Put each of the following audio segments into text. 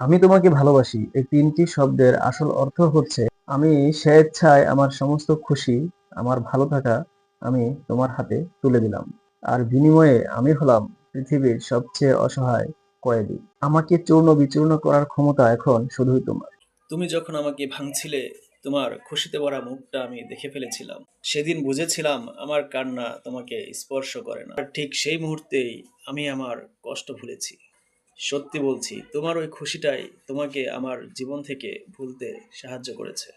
আমি তোমাকে ভালোবাসি। এই তিনটি শব্দের আসল অর্থ হচ্ছে, আমি স্বেচ্ছায় আমার সমস্ত খুশি, আমার ভালো থাকা আমি তোমার হাতে তুলে দিলাম। আর বিনিময়ে আমি হলাম পৃথিবীর সবচেয়ে অসহায় কয়েদি। আমাকে চূর্ণ বিচূর্ণ করার ক্ষমতা এখন শুধুই তোমার। তুমি যখন আমাকে ভাঙছিলে, তোমার খুশিতে ভরা মুখটা আমি দেখে ফেলেছিলাম। সেদিন বুঝেছিলাম আমার কান্না তোমাকে স্পর্শ করে না। ঠিক সেই মুহূর্তেই আমি আমার কষ্ট ভুলেছি। সত্যি বলছি, তোমার ওই খুশিটাই তোমাকে আমার জীবন থেকে ভুলতে সাহায্য করেছে।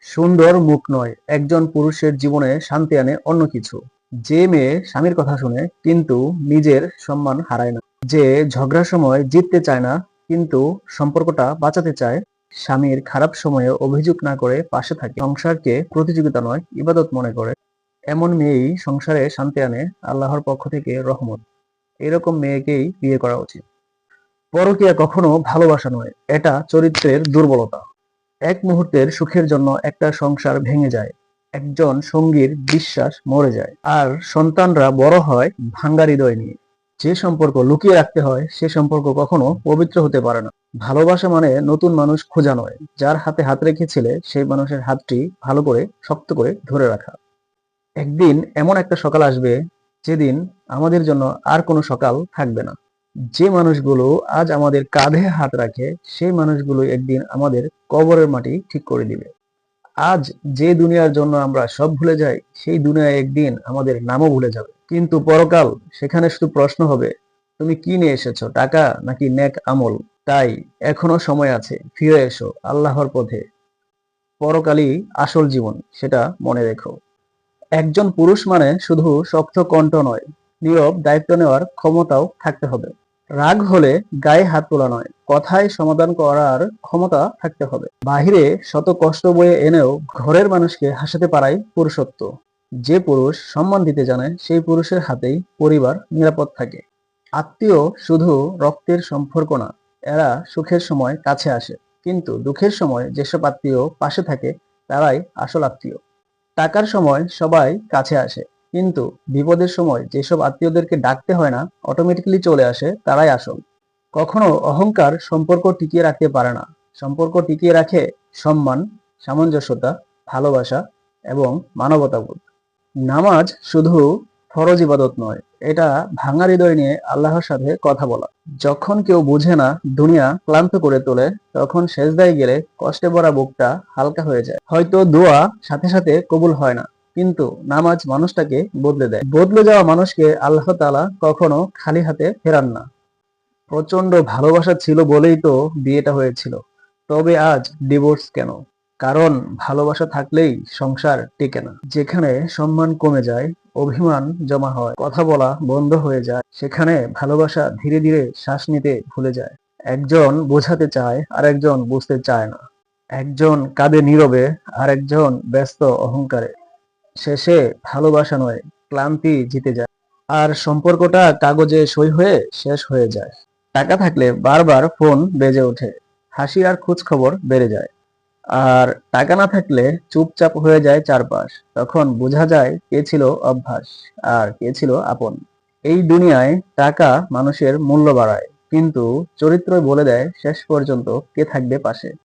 সুন্দর মুখ নয়, একজন পুরুষের জীবনে শান্তি আনে অন্য কিছু। যে মেয়ে স্বামীর কথা শুনে কিন্তু নিজের সম্মান হারায় না। যে ঝগড়ার সময় জিততে চায় না, কিন্তু সম্পর্কটা বাঁচাতে চায়, স্বামীর খারাপ সময়ে অভিযোগ না করে পাশে থাকে। সংসারকে প্রতিযোগিতা নয়, ইবাদত মনে করে। এমন মেয়েই সংসারে শান্তি আনে আল্লাহর পক্ষ থেকে রহমত। এরকম মেয়েকেই বিয়ে করা উচিত। পরকীয়া কখনো ভালোবাসা নয়, এটা চরিত্রের দুর্বলতা। এক মুহূর্তের সুখের জন্য একটা সংসার ভেঙে যায়, একজন সঙ্গীর বিশ্বাস মরে যায়, আর সন্তানরা বড় হয় ভাঙ্গা হৃদয় নিয়ে। যে সম্পর্ক লুকিয়ে রাখতে হয়, সে সম্পর্ক কখনো পবিত্র হতে পারে না। ভালোবাসা মানে নতুন মানুষ খোঁজা নয়, যার হাতে হাত রেখেছিলে সেই মানুষের হাতটি ভালো করে শক্ত করে ধরে রাখা। একদিন এমন একটা সকাল আসবে, যেদিন আমাদের জন্য আর কোনো সকাল থাকবে না। যে মানুষগুলো আজ আমাদের কাঁধে হাত রাখে, সেই মানুষগুলো একদিন আমাদের কবরের মাটি ঠিক করে দিবে। আজ যে দুনিয়ার জন্য আমরা সব ভুলে যাই, সেই দুনিয়ায় একদিন আমাদের নামও ভুলে যাবে। কিন্তু পরকাল সেখানে শুধু প্রশ্ন হবে, তুমি কি নিয়ে এসেছ, টাকা নাকি নেক আমল? তাই এখনও সময় আছে, ফিরে এসো আল্লাহর পথে। পরকালই আসল জীবন, সেটা মনে রেখো। একজন পুরুষ মানে শুধু শক্ত কণ্ঠ নয়, নীরব দায়িত্ব নেওয়ার ক্ষমতাও থাকতে হবে। রাগ হলে গায়ে হাত তোলা নয়। কথায় সমাধান করার ক্ষমতা থাকতে হবে। বাহিরে শত কষ্ট বয়ে এনেও ঘরের মানুষকে হাসাতে পারাই পুরুষত্ব। যে পুরুষ সম্মান দিতে জানে, সেই পুরুষের হাতেই পরিবার নিরাপদ থাকে। আত্মীয় শুধু রক্তের সম্পর্ক না, এরা সুখের সময় কাছে আসে। কিন্তু দুঃখের সময় যেসব আত্মীয় পাশে থাকে, তারাই আসল আত্মীয়। টাকার সময় সবাই কাছে আসে। কিন্তু বিপদের সময় যেসব আত্মীয়দেরকে ডাকতে হয় না অটোমেটিক্যালি চলে আসে, তারাই আসল। কখনো অহংকার সম্পর্ক টিকিয়ে রাখতে পারে না। সম্পর্ক টিকিয়ে রাখে সম্মান, সামঞ্জস্যতা, ভালোবাসা এবং মানবতাবোধ। নামাজ শুধু ফরজ ইবাদত নয়, এটা ভাঙা হৃদয় নিয়ে আল্লাহর সাথে কথা বলা। যখন কেউ বুঝে না দুনিয়া ক্লান্ত করে তোলে, তখন সেজদায় গেলে কষ্টে ভরা বুকটা হালকা হয়ে যায়। হয়তো দোয়া সাথে সাথে কবুল হয় না। কিন্তু নামাজ মানুষটাকে বদলে দেয়। বদলে যাওয়া মানুষকে আল্লাহ তাআলা কখনো খালি হাতে ফেরান না। প্রচণ্ড ভালোবাসা ছিল বলেই তো বিয়েটা হয়েছিল। তবে আজ ডিভোর্স কেন? কারণ ভালোবাসা থাকলেই সংসার টেকে না। যেখানে সম্মান কমে যায়, অভিমান জমা হয়, কথা বলা বন্ধ হয়ে যায়, সেখানে ভালোবাসা ধীরে ধীরে শ্বাস নিতে ভুলে যায়। একজন বোঝাতে চায় আর একজন বুঝতে চায় না। একজন কাঁদে নীরবে আর একজন ব্যস্ত অহংকারে। শেষে ভালোবাসা নয়, ক্লান্তি জিতে যায়। আর সম্পর্কটা কাগজে সই হয়ে শেষ হয়ে যায়। টাকা থাকলে বারবার ফোন বেজে ওঠে, হাসি আর খোঁজ খবর বেড়ে যায়। আর টাকা না থাকলে চুপচাপ হয়ে যায় চারপাশ, তখন বোঝা যায় কে ছিল অভ্যাস আর কে ছিল আপন। এই দুনিয়ায় টাকা মানুষের মূল্য বাড়ায়, কিন্তু চরিত্রই বলে দেয় শেষ পর্যন্ত কে থাকবে পাশে।